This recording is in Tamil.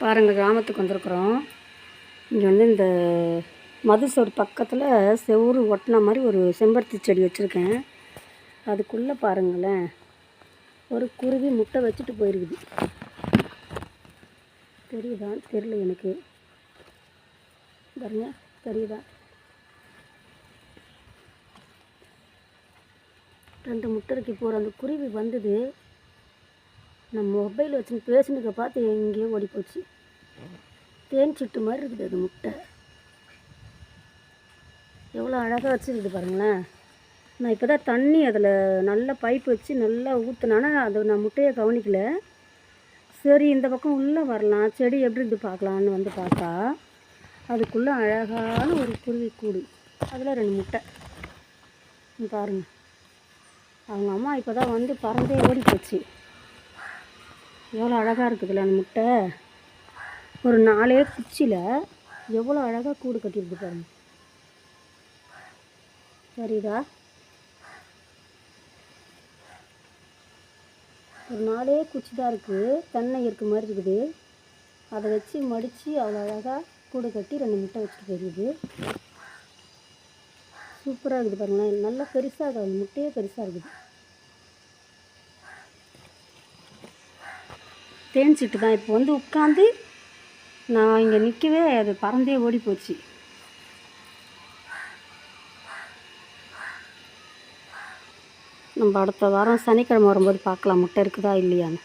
பாருங்கள் கிராமத்துக்கு வந்திருக்குறோம். இங்கே வந்து இந்த மதுசோர் பக்கத்தில் செவுரு ஒட்டின மாதிரி ஒரு செம்பருத்தி செடி வச்சுருக்கேன். அதுக்குள்ளே பாருங்களேன் ஒரு குருவி முட்டை வச்சுட்டு போயிருக்குது. தெரியுதா? தெரியல எனக்கு. பாருங்க தெரியுதா? ரெண்டு முட்டை இருக்கு இப்போ அந்த குருவி வந்தது. நம்ம மொபைல் வச்சு பேசுனதை பார்த்து எங்கேயோ ஓடி போச்சு தேன் சுட்டு மாதிரி இருக்குது அது முட்டை. எவ்வளோ அழகாக வச்சுருக்குது பாருங்களேன். நான் இப்போ தான் தண்ணி அதில் நல்ல பைப் வச்சு நல்லா ஊற்றுனானா அதை நான் முட்டையை கவனிக்கல. சரி இந்த பக்கம் உள்ளே வரலாம். செடி எப்படி இருந்து பார்க்கலான்னு வந்து பார்த்தா அதுக்குள்ளே அழகான ஒரு குருவி கூடு. அதில் ரெண்டு முட்டை. பாருங்கள் பாருங்க. அவங்க அம்மா இப்போ தான் வந்து பறந்தே ஓடி போச்சு எவ்வளோ அழகாக இருக்குதுல்ல அந்த முட்டை? ஒரு நாலே குச்சியில் எவ்வளோ அழகாக கூடு கட்டியிருக்கு பாருங்க. சரிதா ஒரு நாலே குச்சி தான் இருக்குது தென்னை இருக்க மாதிரி இருக்குது. அதை வச்சு மடித்து அவ்வளோ அழகாக கூடு கட்டி ரெண்டு முட்டை வச்சுட்டு போயிருக்குது சூப்பராக இருக்குது பாருங்களேன். நல்லா பெருசாக இருக்குது. அந்த முட்டையே பெருசாக இருக்குது. தேஞ்சிட்டு தான் இப்போ வந்து உட்காந்து நான் இங்கே நிற்கவே அது பறந்தே ஓடி போச்சு. நம்ம அடுத்த வாரம் சனிக்கிழமை வரும்போது பார்க்கலாம். முட்டை இருக்குதா இல்லையான்னு.